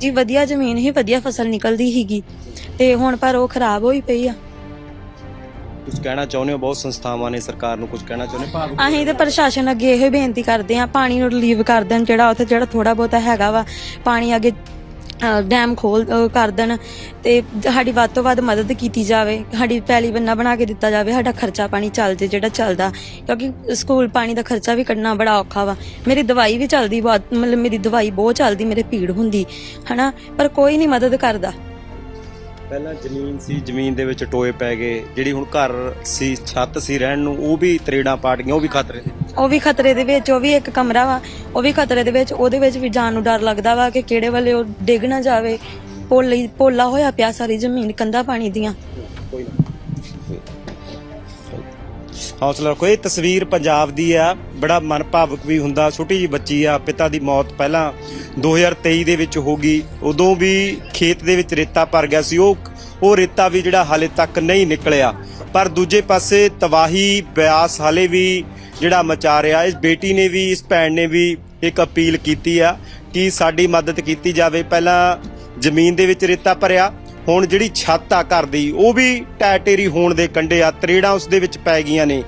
ਜੀ ਵਧੀਆ ਜ਼ਮੀਨ ਹੀ ਵਧੀਆ ਫਸਲ ਨਿਕਲਦੀ ਹੀਗੀ ਤੇ ਹੁਣ ਪਰ ਉਹ ਖਰਾਬ ਹੋਈ ਪਈ ਆ। ਕੁਝ ਕਹਿਣਾ ਚਾਹੁੰਦੇ ਹੋ? ਬਹੁਤ ਸੰਸਥਾਵਾਂ ਨੇ ਸਰਕਾਰ ਨੂੰ ਕੁਝ ਕਹਿਣਾ ਚਾਹੁੰਦੇ ਭਾਵ ਅਸੀਂ ਤੇ ਪ੍ਰਸ਼ਾਸਨ ਅੱਗੇ ਇਹੋ ਹੀ ਬੇਨਤੀ ਕਰਦੇ ਆ ਪਾਣੀ ਨੂੰ ਰਿਲੀਵ ਕਰ ਦੇਣ ਜਿਹੜਾ ਉੱਥੇ ਜਿਹੜਾ ਥੋੜਾ ਬਹੁਤਾ ਹੈਗਾ ਵਾ। ਪਾਣੀ ਅੱਗੇ ਡੈਮ ਖੋਲ ਕਰ ਦੇਣ ਤੇ ਸਾਡੀ ਵੱਧ ਤੋਂ ਵੱਧ ਮਦਦ ਕੀਤੀ ਜਾਵੇ, ਸਾਡੀ ਪੈਲੀ ਬੰਨਾ ਬਣਾ ਕੇ ਦਿੱਤਾ ਜਾਵੇ, ਸਾਡਾ ਖਰਚਾ ਪਾਣੀ ਚੱਲ ਜੇ, ਜਿਹੜਾ ਚੱਲਦਾ। ਕਿਉਂਕਿ ਸਕੂਲ ਪਾਣੀ ਦਾ ਖਰਚਾ ਵੀ ਕੱਢਣਾ ਬੜਾ ਔਖਾ ਵਾ। ਮੇਰੀ ਦਵਾਈ ਵੀ ਚੱਲਦੀ ਬਹੁਤ, ਮਤਲਬ ਮੇਰੀ ਦਵਾਈ ਬਹੁਤ ਚੱਲਦੀ, ਮੇਰੇ ਪੀੜ ਹੁੰਦੀ, ਹਨਾ? ਪਰ ਕੋਈ ਨਹੀਂ ਮਦਦ ਕਰਦਾ। ਪਹਿਲਾਂ ਜ਼ਮੀਨ ਸੀ, ਜ਼ਮੀਨ ਦੇ ਵਿੱਚ ਟੋਏ ਪੈ ਗਏ। ਜਿਹੜੀ ਹੁਣ ਘਰ ਸੀ, ਛੱਤ ਸੀ ਰਹਿਣ ਨੂੰ, ਉਹ ਵੀ ਤਰੇੜਾਂ ਪਾਟ ਗਈਆਂ, ਉਹ ਵੀ ਖਤਰੇ ਦੇ ਉਹ ਵੀ ਖਤਰੇ ਦੇ ਵਿੱਚ, ਉਹ ਵੀ ਇੱਕ ਕਮਰਾ ਵਾ, ਉਹ ਵੀ ਖਤਰੇ ਦੇ ਵਿੱਚ, ਉਹਦੇ ਵਿੱਚ ਵੀ ਜਾਣ ਨੂੰ ਡਰ ਲੱਗਦਾ ਵਾ ਕਿ ਕਿਹੜੇ ਵੇਲੇ ਉਹ ਡਿੱਗ ਨਾ ਜਾਵੇ। ਪੋਲੀ ਪੋਲਾ ਹੋਇਆ ਪਿਆ ਸਾਰੀ ਜ਼ਮੀਨ ਕੰਧਾ ਪਾਣੀ ਦੀਆਂ। ਕੋਈ ਨਾ ਹੌਸਲਾ ਰੱਖੋ। ਇਹ ਤਸਵੀਰ ਪੰਜਾਬ ਦੀ ਆ। ਬੜਾ ਮਨ ਭਾਵਕ ਵੀ ਹੁੰਦਾ। ਛੋਟੀ ਜੀ ਬੱਚੀ ਆ। ਪਿਤਾ ਦੀ ਮੌਤ ਪਹਿਲਾਂ 2023 ਦੇ ਵਿੱਚ ਹੋ ਗਈ। ਉਦੋਂ ਵੀ ਖੇਤ ਦੇ ਵਿੱਚ ਰੇਤਾ ਭਰ ਗਿਆ ਸੀ। ਉਹ ਉਹ ਰੇਤਾ ਵੀ ਜਿਹੜਾ ਹਾਲੇ ਤੱਕ ਨਹੀਂ ਨਿਕਲਿਆ। ਪਰ ਦੂਜੇ ਪਾਸੇ ਤਬਾਹੀ, ਬਿਆਸ ਹਾਲੇ ਵੀ ਜਿਹੜਾ ਮਚਾ ਰਿਹਾ। ਇਸ ਬੇਟੀ ਨੇ ਵੀ, ਇਸ ਭੈਣ ਨੇ ਵੀ ਇੱਕ ਅਪੀਲ ਕੀਤੀ ਆ ਕਿ ਸਾਡੀ ਮਦਦ ਕੀਤੀ ਜਾਵੇ। ਪਹਿਲਾਂ ਜ਼ਮੀਨ ਦੇ ਵਿੱਚ ਰੇਤਾ ਭਰਿਆ। ਹੁਣ ਜਿਹੜੀ ਛੱਤ ਆ ਘਰ ਦੀ, ਉਹ ਵੀ ਟੈਟੇਰੀ ਹੋਣ ਦੇ ਕੰਢੇ ਆ। ਤਰੇੜਾਂ ਉਸ ਦੇ ਵਿੱਚ ਪੈ ਗਈਆਂ ਨੇ।